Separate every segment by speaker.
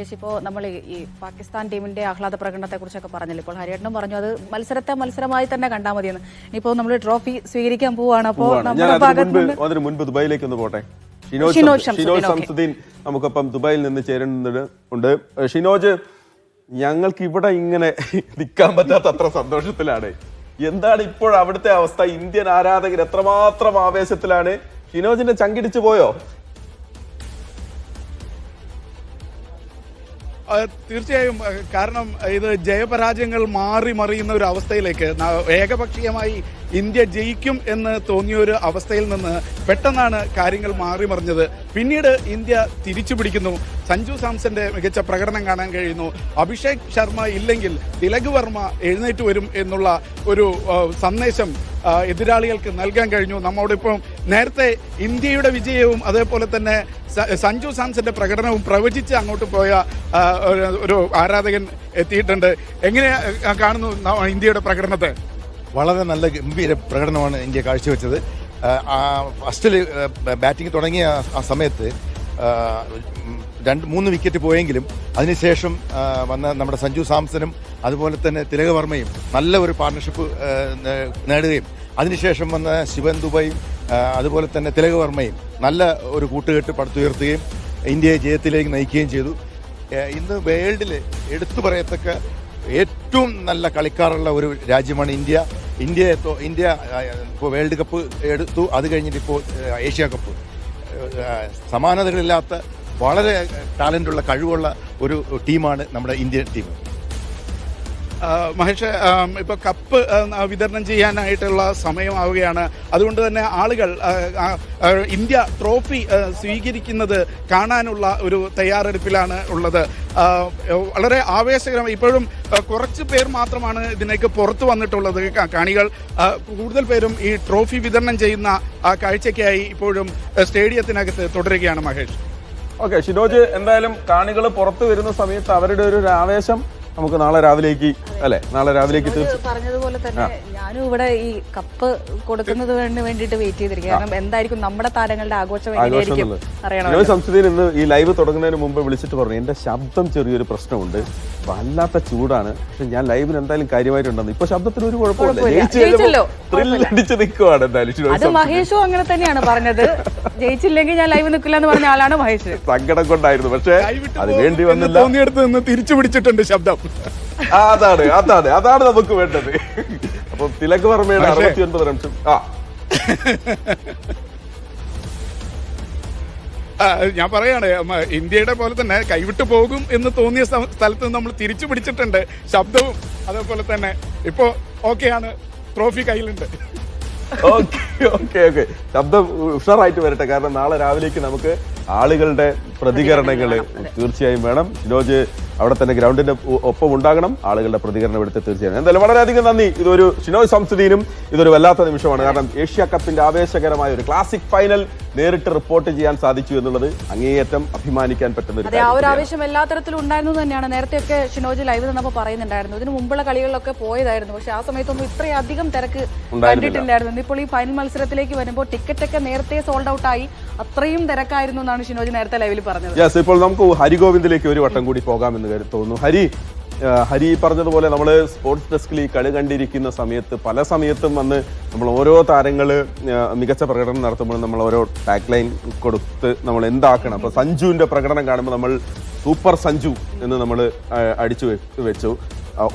Speaker 1: ഇപ്പോൾ നമ്മൾ ഈ- പാകിസ്ഥാൻ ടീമിന്റെ ആഹ്ലാദ പ്രകടനത്തെക്കുറിച്ചൊക്കെ കുറിച്ചൊക്കെ പറഞ്ഞല്ലോ? ഇപ്പോൾ ഹരിയേട്ടനും പറഞ്ഞു അത് മത്സരത്തെ മത്സരമായി തന്നെ കണ്ടാൽ മതിയെന്ന്. ഇനിയിപ്പോൾ നമ്മൾ ട്രോഫി സ്വീകരിക്കാൻ പോവാണ്. അപ്പോൾ
Speaker 2: അതിന് മുൻപ് ദുബായിലേക്ക് ഒന്ന് പോട്ടെ? ഷിനോജ്
Speaker 1: ഷംസുദ്ദീൻ,
Speaker 2: നമുക്കൊപ്പം ദുബായിൽ നിന്ന് ചേരുന്നുണ്ട്. ഉണ്ട്. ഷിനോജ് ഞങ്ങൾക്ക് ഇവിടെ ഇങ്ങനെ നിൽക്കാൻ പറ്റാത്ത അത്ര സന്തോഷത്തിലാണ്. എന്താണ് ഇപ്പോൾ അവിടുത്തെ അവസ്ഥ? ഇന്ത്യൻ ആരാധകർ എത്രമാത്രം ആവേശത്തിലാണ്? ഷിനോജിനെ ചങ്കിടിച്ചു പോയോ?
Speaker 3: തീർച്ചയായും കാരണം ഇത് ജയപരാജയങ്ങൾ മാറി മറിയുന്ന ഒരു അവസ്ഥയിലേക്ക് ഏകപക്ഷീയമായി ഇന്ത്യ ജയിക്കും എന്ന് തോന്നിയ ഒരു അവസ്ഥയിൽ നിന്ന് പെട്ടെന്നാണ് കാര്യങ്ങൾ മാറി മറിഞ്ഞത്. പിന്നീട് ഇന്ത്യ തിരിച്ചു പിടിക്കുന്നു. സഞ്ജു സാംസന്റെ മികച്ച പ്രകടനം കാണാൻ കഴിയുന്നു. അഭിഷേക് ശർമ്മ ഇല്ലെങ്കിൽ തിലക് വർമ്മ എഴുന്നേറ്റ് വരും എന്നുള്ള ഒരു സന്ദേശം എതിരാളികൾക്ക് നൽകാൻ കഴിഞ്ഞു. നമ്മോടിപ്പം നേരത്തെ ഇന്ത്യയുടെ വിജയവും അതേപോലെ തന്നെ സഞ്ജു സാംസന്റെ പ്രകടനവും പ്രവചിച്ച് അങ്ങോട്ട് പോയ ഒരു- ആരാധകൻ എത്തിയിട്ടുണ്ട്. എങ്ങനെ കാണുന്നു ഇന്ത്യയുടെ പ്രകടനത്തെ?
Speaker 4: വളരെ നല്ല ഗംഭീര പ്രകടനമാണ് ഇന്ത്യ കാഴ്ചവെച്ചത്. ഫസ്റ്റിൽ ബാറ്റിംഗ് തുടങ്ങിയ ആ- സമയത്ത് രണ്ട് മൂന്ന് വിക്കറ്റ് പോയെങ്കിലും അതിനുശേഷം വന്ന നമ്മുടെ സഞ്ജു സാംസനും അതുപോലെ തന്നെ തിലകവർമ്മയും നല്ല ഒരു പാർട്ണർഷിപ്പ് നേടുകയും അതിനുശേഷം വന്ന ശിവൻ ദുബൈയും അതുപോലെ തന്നെ തിലകവർമ്മയും നല്ല ഒരു കൂട്ടുകെട്ട് പടുത്തുയർത്തുകയും ഇന്ത്യയെ ജയത്തിലേക്ക് നയിക്കുകയും ചെയ്തു. ഇന്ന് വേൾഡിൽ എടുത്തു പറയത്തക്ക ഏറ്റവും നല്ല കളിക്കാറുള്ള ഒരു രാജ്യമാണ് ഇന്ത്യ. ഇന്ത്യ ഇന്ത്യ ഇപ്പോൾ വേൾഡ് കപ്പ് എടുത്തു. അത് കഴിഞ്ഞിട്ട് ഇപ്പോൾ ഏഷ്യ കപ്പ്. സമാനതകളില്ലാത്ത വളരെ ടാലന്റുള്ള കഴിവുള്ള ഒരു ടീമാണ് നമ്മുടെ ഇന്ത്യൻ ടീം.
Speaker 3: മഹേഷ് ഇപ്പോൾ ഇപ്പൊ കപ്പ് വിതരണം ചെയ്യാനായിട്ടുള്ള സമയമാവുകയാണ്. അതുകൊണ്ട് തന്നെ ആളുകൾ ഇന്ത്യ ട്രോഫി സ്വീകരിക്കുന്നത് കാണാനുള്ള ഒരു തയ്യാറെടുപ്പിലാണ് ഉള്ളത്. വളരെ ആവേശകരമായി ഇപ്പോഴും കുറച്ച് പേർ മാത്രമാണ് ഇതിനേക്ക് പുറത്തു വന്നിട്ടുള്ളത്. കാണികൾ കൂടുതൽ പേരും ഈ ട്രോഫി വിതരണം ചെയ്യുന്ന കാഴ്ചയ്ക്കായി ഇപ്പോഴും സ്റ്റേഡിയത്തിനകത്ത് തുടരുകയാണ് മഹേഷ്.
Speaker 2: ഓക്കെ ഷിനോജ് എന്തായാലും കാണികൾ പുറത്തു വരുന്ന സമയത്ത് അവരുടെ ഒരു ആവേശം നമുക്ക് നാളെ രാവിലേക്ക് അല്ലെ? നാളെ രാവിലേക്ക്
Speaker 1: പറഞ്ഞതുപോലെ തന്നെ ഞാനും ഇവിടെ ഈ കപ്പ് കൊടുക്കുന്നത് വേണ്ടി വേണ്ടിയിട്ട് വെയിറ്റ് ചെയ്തിരിക്കും കാരണം എന്തായിരിക്കും നമ്മുടെ താരങ്ങളുടെ ആഘോഷം
Speaker 2: സംസ്ഥിതിയിൽ ഇന്ന് ഈ ലൈവ് തുടങ്ങുന്നതിന് മുമ്പ് വിളിച്ചിട്ട് പറഞ്ഞു എന്റെ ശബ്ദം ചെറിയൊരു പ്രശ്നമുണ്ട്. വല്ലാത്ത ചൂടാണ്. പക്ഷെ ഞാൻ ലൈവിൽ എന്തായാലും കാര്യമായിട്ടുണ്ടെന്ന്. ഇപ്പൊ ശബ്ദത്തിന് ഒരു കുഴപ്പമില്ല.
Speaker 1: കുഴപ്പമില്ല. ജയിച്ചല്ലോ.
Speaker 2: ത്രില്ലടിച്ച് നിൽക്കുവാണ് എന്തായാലും.
Speaker 1: മഹേഷും അങ്ങനെ തന്നെയാണ് പറഞ്ഞത്. ജയിച്ചില്ലെങ്കിൽ ഞാൻ ലൈവ് നിൽക്കില്ല എന്ന് പറഞ്ഞ ആളാണ് മഹേഷ്.
Speaker 2: സങ്കടം കൊണ്ടായിരുന്നു. പക്ഷെ അത് വേണ്ടി വന്നില്ല.
Speaker 3: തോന്നിയെടുത്ത് നിന്ന് തിരിച്ചു പിടിച്ചിട്ടുണ്ട് ശബ്ദം.
Speaker 2: അതാണ് അതാണ് അതാണ് നമുക്ക് വേണ്ടത്. അപ്പൊ തിലക് വർമ്മയുടെ അറുപത്തി ഒൻപത് റൺസും ആ,
Speaker 3: ഞാൻ പറയാണ് ഇന്ത്യയുടെ പോലെ തന്നെ കൈവിട്ടു പോകും എന്ന് തോന്നിയ സ്ഥ- സ്ഥലത്ത് നമ്മൾ തിരിച്ചു പിടിച്ചിട്ടുണ്ട്. ശബ്ദവും അതേപോലെ തന്നെ. ഇപ്പോ ഓക്കെയാണ് ട്രോഫി കയ്യിലുണ്ട്.
Speaker 2: ഓക്കെ ഓക്കെ ഓക്കെ ശബ്ദം ഉഷാറായിട്ട് വരട്ടെ. കാരണം നാളെ രാവിലേക്ക് നമുക്ക് ആളുകളുടെ പ്രതികരണങ്ങൾ തീർച്ചയായും വേണം. ഷിനോജ് അവിടെ തന്നെ ഗ്രൗണ്ടിന്റെ ഒപ്പം ഉണ്ടാകണം. ആളുകളുടെ പ്രതികരണം എടുത്ത് തീർച്ചയായും. എന്തായാലും വളരെയധികം നന്ദി. ഇതൊരു ഷിനോയ് സംസ്ഥിതിനും ഇതൊരു വല്ലാത്ത നിമിഷമാണ്. കാരണം ഏഷ്യ കപ്പിന്റെ ആവേശകരമായ ഒരു ക്ലാസിക് ഫൈനൽ നേരിട്ട് റിപ്പോർട്ട് ചെയ്യാൻ സാധിച്ചു എന്നുള്ളത് അങ്ങേയറ്റം അഭിമാനിക്കാൻ പറ്റുന്ന ഒരു
Speaker 1: ആ ഒരു ആവേശം എല്ലാ തരത്തിലും ഉണ്ടായിരുന്നു തന്നെയാണ്. നേരത്തെയൊക്കെ ഷിനോജ് ലൈവ് നിന്നപ്പോൾ പറയുന്നുണ്ടായിരുന്നു. ഇതിന് മുമ്പുള്ള കളികളിലൊക്കെ പോയതായിരുന്നു. പക്ഷെ ആ സമയത്തൊന്നും ഇത്രയധികം തിരക്ക് കണ്ടിട്ടില്ലായിരുന്നു ഇപ്പോൾ ഈ ഫൈനൽ മത്സരത്തിലേക്ക് വരുമ്പോൾ ടിക്കറ്റ് ഒക്കെ നേരത്തെ സോൾഡ് ഔട്ട് ആയി അത്രയും തിരക്കായിരുന്നു എന്നാണ് ഷിനോജ് നേരത്തെ ലൈവിൽ പറഞ്ഞത്.
Speaker 2: ഇപ്പോൾ നമുക്ക് ഹരിഗോവിന്ദിലേക്ക് ഒരു വട്ടം കൂടി പോകാമെന്ന് കരു- തോന്നുന്നു ഹരി ഹരി പറഞ്ഞതുപോലെ നമ്മൾ സ്പോർട്സ് ഡെസ്കിൽ ഈ കളി കണ്ടിരിക്കുന്ന സമയത്ത് പല സമയത്തും വന്ന് നമ്മൾ ഓരോ താരങ്ങൾ മികച്ച പ്രകടനം നടത്തുമ്പോൾ നമ്മൾ ഓരോ ടാഗ് ലൈൻ കൊടുത്ത് നമ്മൾ എന്താക്കണം. അപ്പോൾ സഞ്ജുവിന്റെ പ്രകടനം കാണുമ്പോൾ നമ്മൾ സൂപ്പർ സഞ്ജു എന്ന് നമ്മൾ അടിച്ചു വെച്ചു.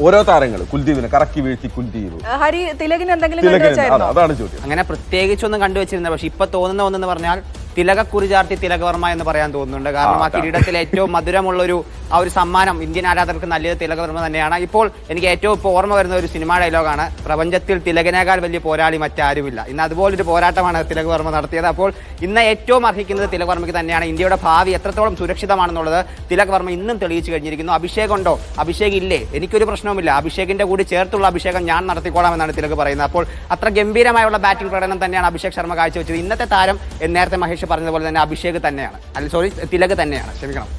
Speaker 2: ഓരോ താരങ്ങൾ കുൽദീപിനെ കറക്കി വീഴ്ത്തി കുൽദീപ്.
Speaker 1: ഹരി തിലകിന് എന്തെങ്കിലും
Speaker 2: അതാണ് ചോദ്യം.
Speaker 5: അങ്ങനെ പ്രത്യേകിച്ചൊന്നും കണ്ടുവച്ചിരുന്നത് പക്ഷെ ഇപ്പൊ തോന്നുന്ന ഒന്നെന്ന് പറഞ്ഞാൽ തിലക കുറിചാർത്തി തിലകവർമ്മ എന്ന് പറയാൻ തോന്നുന്നുണ്ട്. കാരണം ആ കിരീടത്തിൽ ഏറ്റവും മധുരമുള്ള ഒരു ആ ഒരു സമ്മാനം ഇന്ത്യൻ ആരാധകർക്ക് നല്ലത് തിലകവർമ്മ തന്നെയാണ്. ഇപ്പോൾ എനിക്ക് ഏറ്റവും ഇപ്പോൾ ഓർമ്മ വരുന്ന ഒരു സിനിമ ഡയലോഗാണ് പ്രപഞ്ചത്തിൽ തിലകനേക്കാൾ വലിയ പോരാളി മറ്റാരുമില്ല. ഇന്ന് അതുപോലൊരു പോരാട്ടമാണ് തിലകവർമ്മ നടത്തിയത്. അപ്പോൾ ഇന്ന് ഏറ്റവും അർഹിക്കുന്നത് തിലകവർമ്മയ്ക്ക് തന്നെയാണ്. ഇന്ത്യയുടെ ഭാവി എത്രത്തോളം സുരക്ഷിതമാണെന്നുള്ളത് തിലകവർമ്മ ഇന്നും തെളിയിച്ചു കഴിഞ്ഞിരിക്കുന്നു. അഭിഷേക് ഉണ്ടോ? അഭിഷേക് ഇല്ലേ? എനിക്കൊരു പ്രശ്നവുമില്ല. അഭിഷേകിന്റെ കൂടി ചേർത്തുള്ള അഭിഷേകം ഞാൻ നടത്തിക്കോളാം എന്നാണ് തിലക് പറയുന്നത്. അപ്പോൾ അത്ര ഗംഭീരമായുള്ള ബാറ്റിംഗ് പ്രകടനം തന്നെയാണ് അഭിഷേക് ശർമ്മ കാഴ്ചവെച്ചത്. ഇന്നത്തെ താരം നേരത്തെ മഹേഷ് പറഞ്ഞതുപോലെ തന്നെ അഭിഷേക് തന്നെയാണ്. അല്ല സോറി തിലക് തന്നെയാണ്. ക്ഷമിക്കണം.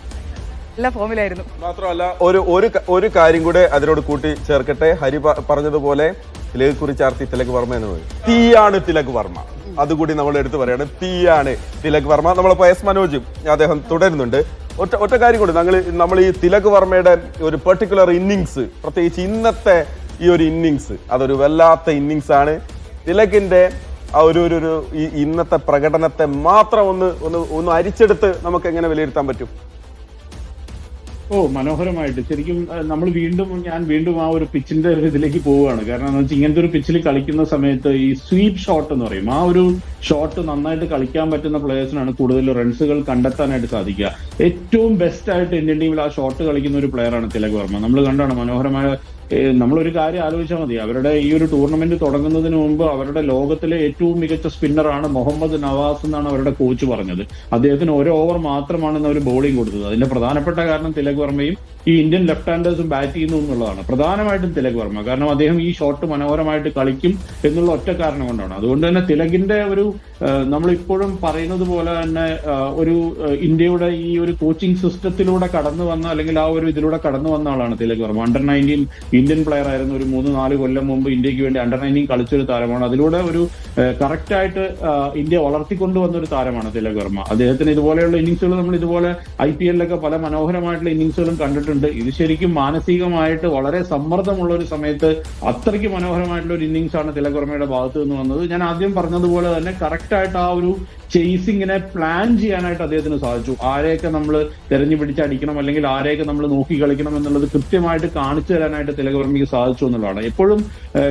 Speaker 1: നല്ല ഫോമിലായിരുന്നു.
Speaker 2: മാത്രമല്ല ഒരു ഒരു ഒരു കാര്യം കൂടെ അതിനോട് കൂട്ടി ചേർക്കട്ടെ. ഹരി പറഞ്ഞതുപോലെ തിലക് കുറിച്ചാർത്തി തിലക് വർമ്മ എന്ന് പറയും. തീയാണ് തിലക് വർമ്മ. അതുകൂടി നമ്മൾ എടുത്തു പറയണം തീയാണ് തിലക് വർമ്മ. നമ്മളിപ്പോ എസ് മനോജും അദ്ദേഹം തുടരുന്നുണ്ട്. ഒറ്റ ഒറ്റ കാര്യം കൂടി ഞങ്ങൾ നമ്മൾ ഈ തിലക് വർമ്മയുടെ ഒരു പെർട്ടിക്കുലർ ഇന്നിങ്സ് പ്രത്യേകിച്ച് ഇന്നത്തെ ഈ ഒരു ഇന്നിങ്സ് അതൊരു വല്ലാത്ത ഇന്നിങ്സ് ആണ്. തിലകിന്റെ ആ ഒരു ഒരു ഈ ഇന്നത്തെ പ്രകടനത്തെ മാത്രം ഒന്ന് ഒന്ന് ഒന്ന് അരിച്ചെടുത്ത് നമുക്ക് എങ്ങനെ വിലയിരുത്താൻ പറ്റും?
Speaker 6: ഓ മനോഹരമായിട്ട്. ശരിക്കും നമ്മൾ വീണ്ടും ഞാൻ വീണ്ടും ആ ഒരു പിച്ചിന്റെ ഇതിലേക്ക് പോവുകയാണ്. കാരണം എന്ന് വെച്ചാൽ ഇങ്ങനത്തെ ഒരു പിച്ചിൽ കളിക്കുന്ന സമയത്ത് ഈ സ്വീപ് ഷോട്ട് എന്ന് പറയും. ആ ഒരു ഷോട്ട് നന്നായിട്ട് കളിക്കാൻ പറ്റുന്ന പ്ലേയേഴ്സിനാണ് കൂടുതൽ റൺസുകൾ കണ്ടെത്താനായിട്ട് സാധിക്കുക. ഏറ്റവും ബെസ്റ്റ് ആയിട്ട് ഇന്ത്യൻ ടീമിൽ ആ ഷോട്ട് കളിക്കുന്ന ഒരു പ്ലെയറാണ് തിലക് വർമ്മ. നമ്മൾ കണ്ടാണ് മനോഹരമായ നമ്മളൊരു കാര്യം ആലോചിച്ചാൽ മതി. അവരുടെ ഈ ഒരു ടൂർണമെന്റ് തുടങ്ങുന്നതിന് മുമ്പ് അവരുടെ ലോകത്തിലെ ഏറ്റവും മികച്ച സ്പിന്നറാണ് മുഹമ്മദ് നവാസ് എന്നാണ് അവരുടെ കോച്ച് പറഞ്ഞത്. അദ്ദേഹത്തിന് ഒരു ഓവർ മാത്രമാണ് അവർ ബോളിംഗ് കൊടുത്തത്. അതിന്റെ പ്രധാനപ്പെട്ട കാരണം തിലക് വർമ്മയും ഈ ഇന്ത്യൻ ലെഫ്റ്റ് ഹാൻഡേഴ്സും ബാറ്റ് ചെയ്യുന്നു എന്നുള്ളതാണ്. പ്രധാനമായിട്ടും തിലക് വർമ്മ. കാരണം അദ്ദേഹം ഈ ഷോട്ട് മനോഹരമായിട്ട് കളിക്കും എന്നുള്ള ഒറ്റ കാരണം കൊണ്ടാണ്. അതുകൊണ്ട് തന്നെ തിലകിന്റെ ഒരു നമ്മളിപ്പോഴും പറയുന്നത് പോലെ തന്നെ ഒരു ഇന്ത്യയുടെ ഈ ഒരു കോച്ചിങ് സിസ്റ്റത്തിലൂടെ കടന്നു വന്ന അല്ലെങ്കിൽ ആ ഒരു ഇതിലൂടെ കടന്നു വന്ന ആളാണ് Tilak Varma. Under nineteen Indian player ആയിരുന്നു ഒരു മൂന്ന് നാല് കൊല്ലം മുമ്പ് ഇന്ത്യയ്ക്ക് വേണ്ടി അണ്ടർ നയന്റീൻ കളിച്ചൊരു താരമാണ്. അതിലൂടെ ഒരു കറക്റ്റ് ആയിട്ട് ഏഹ് ഇന്ത്യ വളർത്തിക്കൊണ്ടുവന്ന ഒരു താരമാണ് തിലക് വർമ്മ. അദ്ദേഹത്തിന് ഇതുപോലെയുള്ള ഇന്നിങ്സുകൾ നമ്മൾ ഇതുപോലെ ഐ പി എല്ലിലൊക്കെ പല മനോഹരമായിട്ടുള്ള ഇന്നിങ്സുകളും കണ്ടിട്ടുണ്ട്. ഇത് ശരിക്കും മാനസികമായിട്ട് വളരെ സമ്മർദ്ദമുള്ള ഒരു സമയത്ത് അത്രയ്ക്ക് മനോഹരമായിട്ടുള്ള ഒരു ഇന്നിങ്സ് ആണ് തിലക് വർമ്മയുടെ ഭാഗത്ത് നിന്ന് വന്നത്. ഞാൻ ആദ്യം പറഞ്ഞതുപോലെ തന്നെ കറക്റ്റ് ആയിട്ട് ആ ഒരു ചേസിങ്ങിനെ പ്ലാൻ ചെയ്യാനായിട്ട് അദ്ദേഹത്തിന് സാധിച്ചു. ആരെയൊക്കെ നമ്മൾ തെരഞ്ഞു പിടിച്ചടിക്കണം അല്ലെങ്കിൽ ആരെയൊക്കെ നമ്മൾ നോക്കി കളിക്കണം എന്നുള്ളത് കൃത്യമായിട്ട് കാണിച്ചു തരാനായിട്ട് തിലകവർമ്മിക്ക് സാധിച്ചു എന്നുള്ളതാണ്. എപ്പോഴും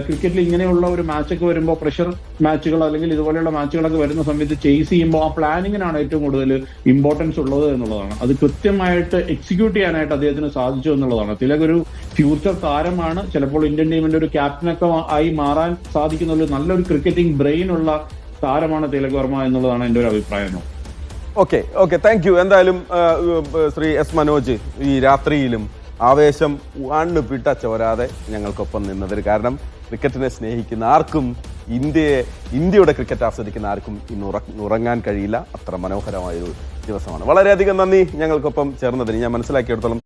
Speaker 6: ക്രിക്കറ്റിൽ ഇങ്ങനെയുള്ള ഒരു മാച്ചൊക്കെ വരുമ്പോൾ പ്രഷർ മാച്ചുകൾ അല്ലെങ്കിൽ ഇതുപോലെയുള്ള മാച്ചുകളൊക്കെ വരുന്ന സമയത്ത് ചേസ് ചെയ്യുമ്പോൾ ആ പ്ലാനിങ്ങിനാണ് ഏറ്റവും കൂടുതൽ ഇമ്പോർട്ടൻസ് ഉള്ളത് എന്നുള്ളതാണ്. അത് കൃത്യമായിട്ട് എക്സിക്യൂട്ട് ചെയ്യാനായിട്ട് അദ്ദേഹത്തിന് സാധിച്ചു എന്നുള്ളതാണ്. തിലക് ഒരു ഫ്യൂച്ചർ താരമാണ്. ചിലപ്പോൾ ഇന്ത്യൻ ടീമിന്റെ ഒരു ക്യാപ്റ്റനൊക്കെ ആയി മാറാൻ സാധിക്കുന്ന ഒരു നല്ലൊരു ക്രിക്കറ്റിംഗ് ബ്രെയിൻ ഉള്ള താരമാണ് തിലക് വർമ്മ എന്നുള്ളതാണ് എന്റെ ഒരു അഭിപ്രായം.
Speaker 2: Okay okay thank you. എന്തായാലും ശ്രീ എസ് മനോജ് ഈ രാത്രിയിലും ആവേശം വാണ് പിട്ട ചോരാതെ ഞങ്ങൾക്കൊപ്പം നിന്നതിന് കാരണം ക്രിക്കറ്റിനെ സ്നേഹിക്കുന്ന ആർക്കും ഇന്ത്യയെ ഇന്ത്യയുടെ ക്രിക്കറ്റ് ആസ്വദിക്കുന്ന ആർക്കും ഇന്ന് ഉറ ഉറങ്ങാൻ കഴിയില്ല. അത്ര മനോഹരമായൊരു ദിവസമാണ്. വളരെയധികം നന്ദി ഞങ്ങൾക്കൊപ്പം ചേർന്നതിന്. ഞാൻ മനസ്സിലാക്കിയെടുത്തോളം